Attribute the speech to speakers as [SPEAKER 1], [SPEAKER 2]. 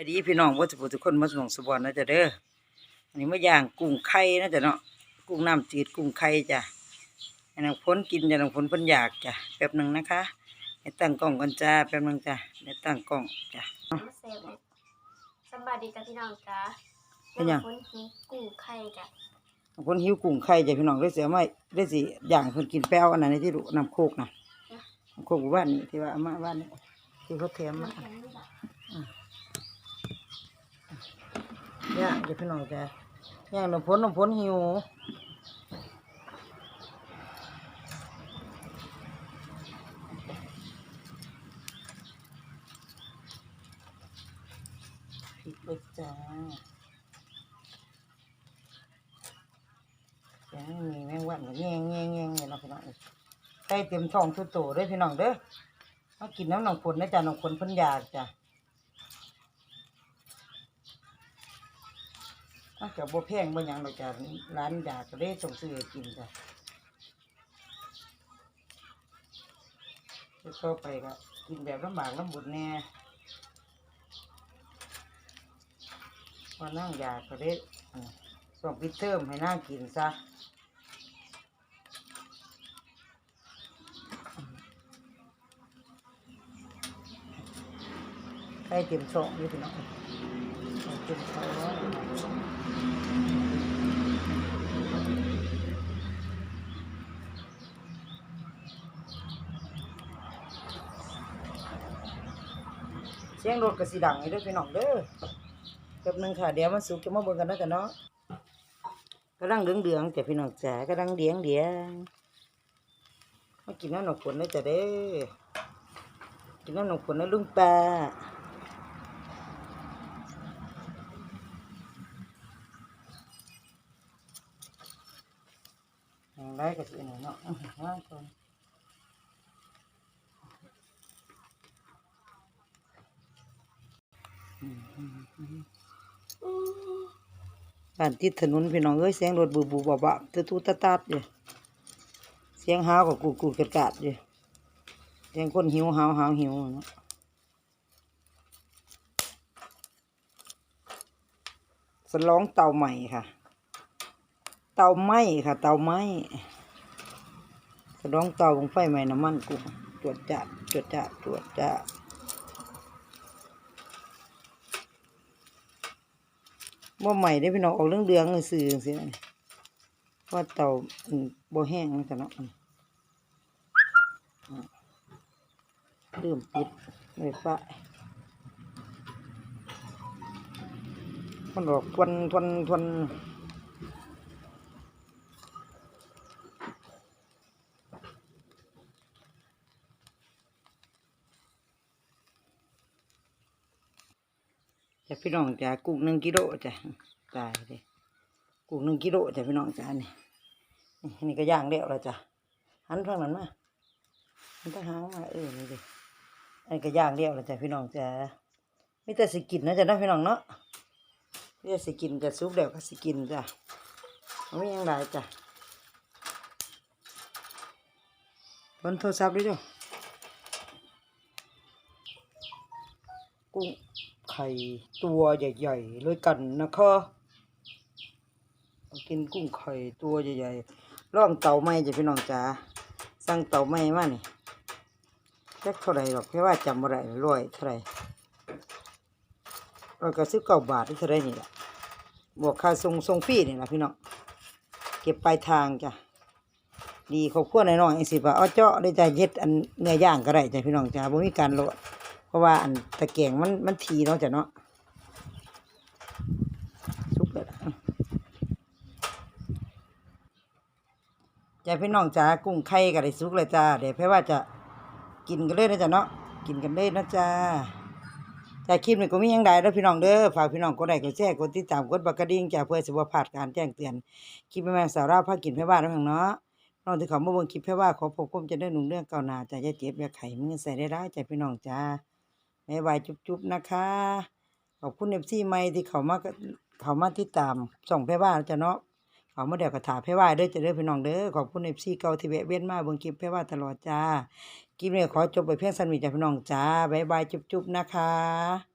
[SPEAKER 1] สวัสดีพี่น้องว่าสุทุกคนมาสมองสบอนนะจ๊ะเด้ออันนี้มาย่างกุ้งไข่นะจ๊ะเนาะกุ้งน้ำจืดกุ้งไข่จ้ะให้น้องพ้นกินจ้ะน้องพ้นเพิ่นอยากจ้ะแป๊บหนึ่งนะคะให้ตั้งกล้องกันจ้าแป๊บหนึ่งจ้ะให้ตั้งกล้องจ้ะ
[SPEAKER 2] มาเซลเลยสบายดีจ้ะพี่น้องจ้า
[SPEAKER 1] เป็นหยัง
[SPEAKER 2] คนกินกุ้งไข่จ้ะ
[SPEAKER 1] น้องพ้นหิวกุ้งไข่จ้ะพี่น้องได้เสียไม่ได้สิย่างเพิ่นกินแป้วอันนั้นที่ดูน้ำโคกนะน้ำโคกบ้านนี้ที่ว่าเอามาบ้านนี้ที่เขาเทียมมา
[SPEAKER 2] น้ำแข็งนี่ จ้ะ
[SPEAKER 1] ย่างจ้ะพี่น้องจ้ะย่างน้องพ้นน้องพ้นหิวผิดเลยจ้ายังมีแมงวันกับแง่งแง่งแง่งเนี่ยเนาพี่น้องใกล้เต็มท้องทุกโตเด้วยพี่น้องเด้อมากินน้ำหนองผลนะจ๊ะหนองผลเพันยากจ้ะ อาจจะบ่แพงบ่หยังดอกจ้ะร้านอยาก็ได้ส่งซื้อให้กินจ้ะแล้วเข้าไปก็กินแบบลำบากลำบุญแน่ว่านั่งอยาก็ได้ส่งพิเทอมให้นั่งกินซะใกล้เต็มสองนี่พี่น้อง เสียงรถกระสีดังนี่เด้วยพี่น้องเด้อแป๊บหนึ่งค่ะเดี๋ยวมันสุกจะมาเบิ่งกันนะจ๊ะเนาะกำลังเหลืองเดืองๆจ้ะพี่น้องจ๋ากำลังเดียงเดียงมากินน้ำหนกผลนะจ๊ะเด้อกินน้ำหนกผลนะลุงปลาอย่าง ไรก็สิหน่อยเนาะว่างก่อนบ้านติดถนนพี่น้องเอ้ยเสียงรถบูบูบะบะตะตูตะตัดอยู่เสียงห้าวกับกูกูกระกาดอยู่เสียงคนหิวห้าวห้าวหิวเนาะสลองเตาใหม่ค่ะ เตาไหม้ค่ะ เตาไหม้ สลองเตาบงไฟใหม่น้ำมันกูจวดจัดจวดจัดจวดจัดบ่ใหม่ได้พี่น้องออกเรื่องเดืองๆสื่อสิว่าเตาบ่แห้งนะจ๊ะเนาะอืมอ่มปิดไฟฟ้ามันออกทวนทวนทวน จ้ะพี่น้องจ้ะกุ้งหนึ่งกิโลจ้ะตายเลยกุ้งหนึ่งกิโลจ้ะพี่น้องจ้ะนี่นี่นี่ก็ย่างเดียวแล้วจ้ะหันฝั่งนั้นมาหันตะหางมาเออนี่ดิอันนี้ก็ย่างเดียวแล้วจ้ะพี่น้องจ้ะมีแต่สิกินนะจ้ะนาะพี่น้องเนาะมีแต่สิกินจะซุปเดียวก็สิกินจ้ะไม่ยังไงจ้ะบนโทรศัพท์ด้วยจ้ะกุ้ง ไข่ตัวใหญ่ๆเลยกันนะคะกินกุ้งไข่ตัวใหญ่ๆล่องเต่าไม้จ้ะพี่น้องจ้าสั่งเต่าไม้มานี่แค่เท่าไหรหรอกแค่ว่าจำอะไรร้อยเท่าไหรร้อยก็ซื้อเก้าบาทหรือเท่าไรนี่แหละบวกค่าส่งส่งฟรีนี่แหละพี่น้องเก็บปลายทางจ้ะดีครอบครัวน้อยๆสิบาทเอาเจาะได้ใจเย็ดอันเนื้อย่างก็ได้จ้ะพี่น้องจ้าบ่มีการโหลด เพราะว่าอันตะแกงมันมันทีเนาะจ้ะเนาะสุกเลยล่ะจ้ะพี่น้องจ้ากุ้งไข่ก็ได้สุกเลยจ้าเดี๋ยวพื่ว่าจะกินกันเลยนะจ้ะเนาะกินกันเลยนะจ้าจ้าคลิปนี้ก็มียังใดแล้วพี่น้องเด้อฝากพี่น้องกดไลค์กดแชร์กดติดตามกดบักกระดิ่งจ้าเพื่อสิบ่พลาดการแจ้งเตือนคลิปแม่สาวราพากินพื่อบ้าแล้วพี่น้องเนาะน้องที่เขามาเบิ่งคลิปพื่ว่าขอพบผมจะได้หนุ่มเรื่องเก่านาจ้าอย่าเจ็บอย่าไข้มึงใส่ได้ร้ายจ้าพี่น้องจ้า บ๊ายบายจุ๊บๆนะคะ ขอบคุณเอฟซีไม่ที่เขามาเขามาติดตามส่งแพ่ว่าจะเนาะเขามาเดี๋ยวกระถาแพ่ว่าเด้อจะเด้อพี่น้องเด้อขอบคุณเอฟซีเก่าที่แวะเวียนมาเบิ่งคลิปแพ่ว่าตลอดจ้าคลิปนี้ขอจบไปเพียงสั้นๆจ้าพี่น้องจ้าบ๊ายบายจุ๊บๆนะคะ